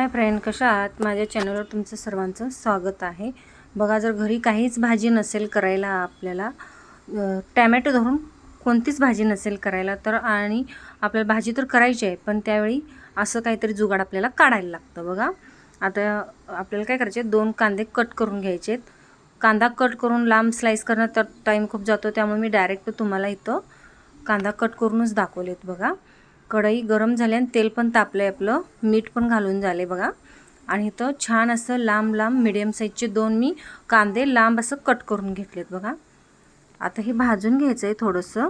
Hi friend कशा आहात? माझ्या चॅनलवर तुमचं सर्वांचं स्वागत आहे. बघा जर घरी काहीच भाजी नसेल करायला आपल्याला टॅमॅटो धरून कोणतीच भाजी नसेल करायला तर आणि आपल्याला भाजी तर करायची आहे पण त्यावेळी असं काहीतरी जुगाड आपल्याला काढायला लागतं. बघा आता आपल्याला काय करायचे दोन कांदे कट करून घ्यायचे कांदा कट करून लांब स्लाईस करणं तर टाईम खूप जातो त्यामुळे मी डायरेक्ट तुम्हाला इथं कांदा कट करूनच दाखवलेत बघा. कढई गरम झाली आणि तेल पण तापलं आहे आपलं. मीठ पण घालून झाले बघा. आणि इथं छान असं लांब लांब मिडियम साईजचे दोन मी कांदे लांब असं कट करून घेतलेत बघा. आता हे भाजून घ्यायचं आहे थोडंसं.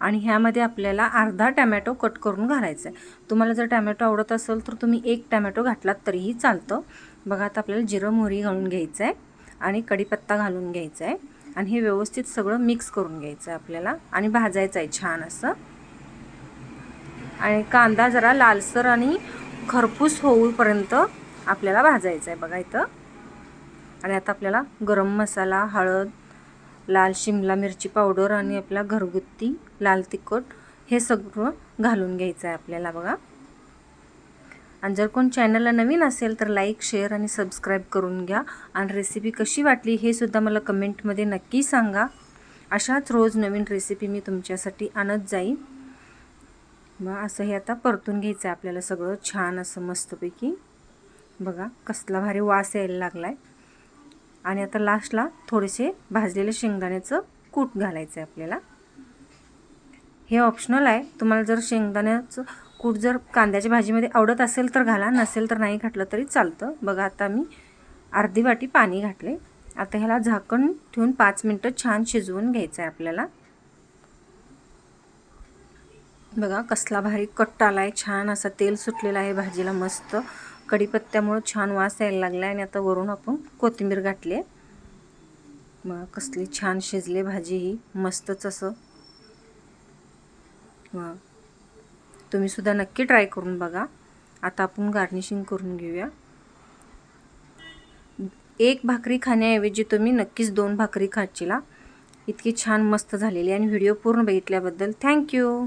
आणि ह्यामध्ये आपल्याला अर्धा टॅमॅटो कट करून घालायचा आहे तुम्हाला जर टॅमॅटो आवडत असेल तर तुम्ही एक टॅमॅटो घातलात तरीही चालतं. बघा आता आपल्याला जिरं मोहरी घालून घ्यायचं आहे आणि कढीपत्ता घालून घ्यायचा आहे आणि हे व्यवस्थित सगळं मिक्स करून घ्यायचं आहे आपल्याला. आणि भाजायचं आहे छान असं. आणि कांदा जरा लालसर आणि खरपूस होऊपर्यंत आपल्याला भाजायचा आहे बघा इथं. आणि आता आपल्याला गरम मसाला हळद लाल शिमला मिरची पावडर आणि आपला घरगुती लाल तिखट हे सगळं घालून घ्यायचं आहे आपल्याला बघा. आणि जर कोण चॅनलला नवीन असेल तर लाईक शेअर आणि सबस्क्राईब करून घ्या. आणि रेसिपी कशी वाटली हे सुद्धा मला कमेंटमध्ये नक्की सांगा. अशाच रोज नवीन रेसिपी मी तुमच्यासाठी आणत जाईन. मग असं हे आता परतून घ्यायचं आहे आपल्याला सगळं छान असं मस्तपैकी. बघा कसला भारी वास यायला लागला आहे आणि आता लास्टला थोडेसे भाजलेले शेंगदाण्याचं कूट घालायचं आहे आपल्याला. हे ऑप्शनल आहे. तुम्हाला जर शेंगदाण्याचं कूट जर कांद्याच्या भाजीमध्ये आवडत असेल तर घाला नसेल तर नाही घातलं तरी चालतं. बघा आता मी अर्धी वाटी पाणी घातले आता ह्याला झाकण ठेवून पाच मिनटं छान शिजवून घ्यायचं आहे आपल्याला. बघा कसला भारी कट्ट आला आहे छान असा तेल सुटलेला आहे भाजीला मस्त. कढीपत्त्यामुळं छान वास यायला लागला आहे आणि आता वरून आपण कोथिंबीर घातली आहे मग कसली छान शिजले भाजी ही मस्तच असं. मग तुम्ही सुद्धा नक्की ट्राय करून बघा. आता आपण गार्निशिंग करून घेऊया. एक भाकरी खाण्याऐवजी तुम्ही नक्कीच दोन भाकरी खाचीला इतकी छान मस्त झालेली आणि व्हिडिओ पूर्ण बघितल्याबद्दल थँक्यू.